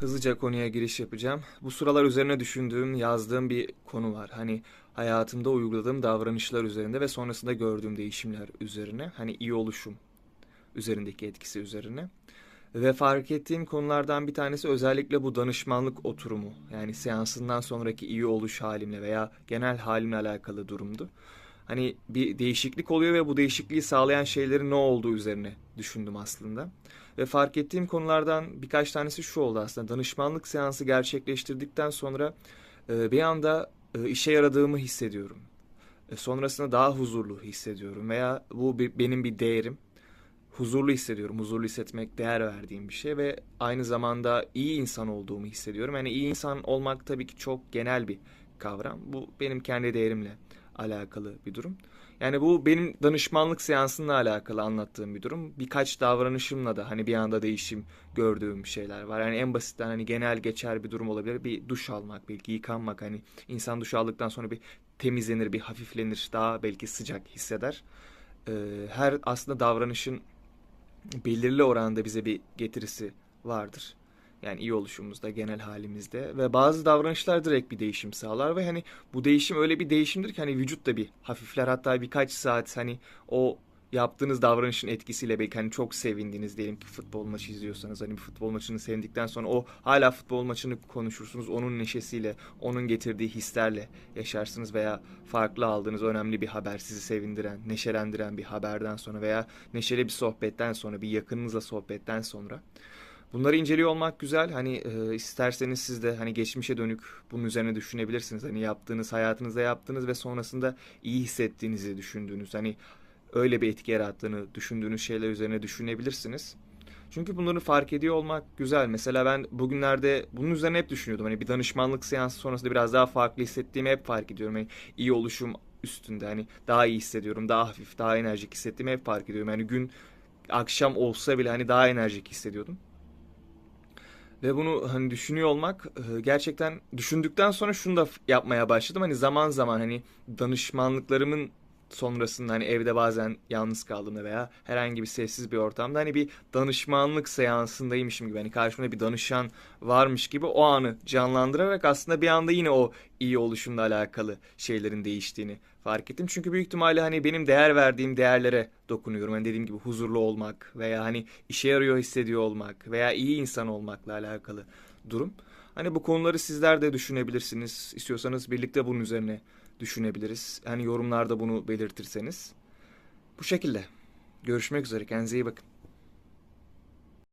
Hızlıca konuya giriş yapacağım. Bu sıralar üzerine düşündüğüm, yazdığım bir konu var. Hani hayatımda uyguladığım davranışlar üzerinde ve sonrasında gördüğüm değişimler üzerine. Hani iyi oluşum üzerindeki etkisi üzerine. Ve fark ettiğim konulardan bir tanesi özellikle bu danışmanlık oturumu. Yani seansından sonraki iyi oluş halimle veya genel halimle alakalı durumdu. Hani bir değişiklik oluyor ve bu değişikliği sağlayan şeylerin ne olduğu üzerine düşündüm aslında. Ve fark ettiğim konulardan birkaç tanesi şu oldu aslında. Danışmanlık seansı gerçekleştirdikten sonra e, bir anda e, işe yaradığımı hissediyorum. E, sonrasında daha huzurlu hissediyorum veya bu benim bir değerim. Huzurlu hissediyorum. Huzurlu hissetmek değer verdiğim bir şey ve aynı zamanda iyi insan olduğumu hissediyorum. Yani iyi insan olmak tabii ki çok genel bir kavram. Bu benim kendi değerimle alakalı bir durum. Yani bu benim danışmanlık seansımla alakalı anlattığım bir durum. Birkaç davranışımla da hani bir anda değişim gördüğüm şeyler var. Yani en basitten hani genel geçer bir durum olabilir. Bir duş almak, belki yıkanmak. Hani insan duş aldıktan sonra bir temizlenir, bir hafiflenir, daha belki sıcak hisseder. Ee, her aslında davranışın belirli oranda bize bir getirisi vardır. Yani iyi oluşumuzda, genel halimizde ve bazı davranışlar direkt bir değişim sağlar ve hani bu değişim öyle bir değişimdir ki hani vücut da bir hafifler. Hatta birkaç saat hani o yaptığınız davranışın etkisiyle belki hani çok sevindiniz. Diyelim ki futbol maçı izliyorsanız hani futbol maçını sevdikten sonra o hala futbol maçını konuşursunuz. Onun neşesiyle onun getirdiği hislerle yaşarsınız veya farklı aldığınız önemli bir haber sizi sevindiren neşelendiren bir haberden sonra veya neşeli bir sohbetten sonra bir yakınınızla sohbetten sonra Bunları inceliyor olmak güzel. Hani e, isterseniz siz de hani geçmişe dönük bunun üzerine düşünebilirsiniz. Hani yaptığınız, hayatınızda yaptığınız ve sonrasında iyi hissettiğinizi düşündüğünüz, hani öyle bir etki yarattığını düşündüğünüz şeyler üzerine düşünebilirsiniz. Çünkü bunları fark ediyor olmak güzel. Mesela ben bugünlerde bunun üzerine hep düşünüyordum. Hani bir danışmanlık seansı sonrasında biraz daha farklı hissettiğimi hep fark ediyorum. Hani iyi oluşum üstünde hani daha iyi hissediyorum, daha hafif, daha enerjik hissettiğimi hep fark ediyorum. Yani gün akşam olsa bile hani daha enerjik hissediyordum. Ve bunu hani düşünüyor olmak e, gerçekten düşündükten sonra şunu da yapmaya başladım. Hani zaman zaman hani danışmanlıklarımın sonrasında hani evde bazen yalnız kaldığımda veya herhangi bir sessiz bir ortamda hani bir danışmanlık seansındaymışım gibi hani karşımda bir danışan varmış gibi o anı canlandırarak aslında bir anda yine o iyi oluşumla alakalı şeylerin değiştiğini fark ettim. Çünkü büyük ihtimalle hani benim değer verdiğim değerlere dokunuyorum. Hani dediğim gibi huzurlu olmak veya hani işe yarıyor hissediyor olmak veya iyi insan olmakla alakalı durum. Hani bu konuları sizler de düşünebilirsiniz. İstiyorsanız birlikte bunun üzerine düşünebiliriz. Hani yorumlarda bunu belirtirseniz. Bu şekilde. Görüşmek üzere. Kendinize iyi bakın.